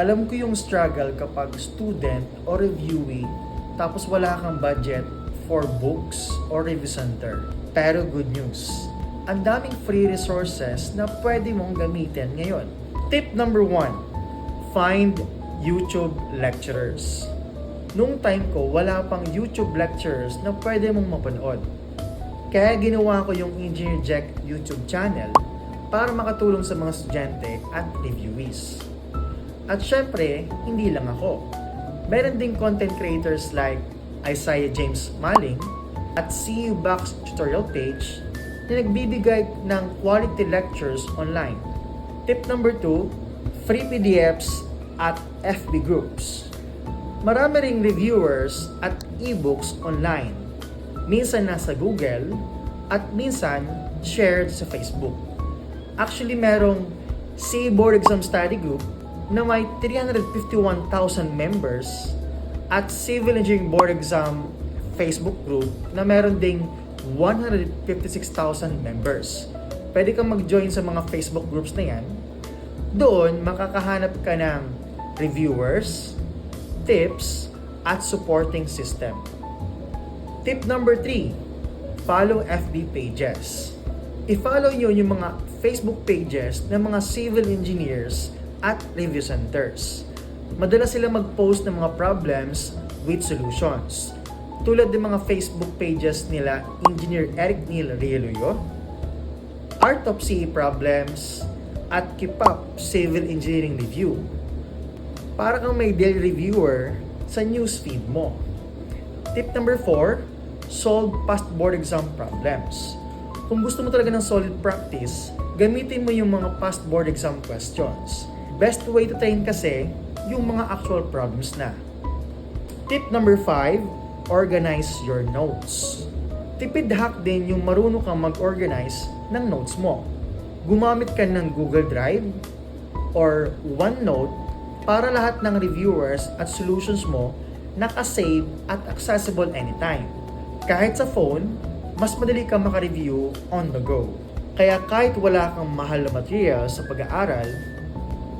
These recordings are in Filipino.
Alam ko yung struggle kapag student o reviewee tapos wala kang budget for books or review center. Pero good news, ang daming free resources na pwede mong gamitin ngayon. Tip number one, find YouTube lecturers. Nung time ko, wala pang YouTube lecturers na pwede mong mapanood. Kaya ginawa ko yung Engineer Jack YouTube channel para makatulong sa mga estudyante at reviewees. At syempre, hindi lang ako. Meron ding content creators like Isaiah James Maling at CU Box tutorial page na nagbibigay ng quality lectures online. Tip number 2, free PDFs at FB groups. Marami ring reviewers at ebooks online. Minsan nasa Google at minsan shared sa Facebook. Actually, merong C Board Exam Study Group na may 351,000 members at Civil Engineering Board Exam Facebook group na meron ding 156,000 members. Pwede kang mag-join sa mga Facebook groups na yan. Doon, makakahanap ka ng reviewers, tips, at supporting system. Tip number 3, follow FB pages. I-follow nyo yung mga Facebook pages ng mga civil engineers at review centers. Madalas sila mag-post ng mga problems with solutions. Tulad ng mga Facebook pages nila Engineer Eric Neil Rieluyo, Art of CE Problems, at Keep Up Civil Engineering Review. Para kang may daily reviewer sa newsfeed mo. Tip number 4, solve past board exam problems. Kung gusto mo talaga ng solid practice, gamitin mo yung mga past board exam questions. Best way to train kasi yung mga actual problems na. Tip number 5, organize your notes. Tipid hack din yung marunong kang mag-organize ng notes mo. Gumamit ka ng Google Drive or OneNote para lahat ng reviewers at solutions mo nakasave at accessible anytime. Kahit sa phone, mas madali kang makareview on the go. Kaya kahit wala kang mahal na material sa pag-aaral,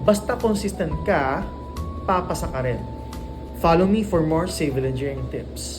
basta consistent ka, papasa ka rin. Follow me for more civil engineering tips.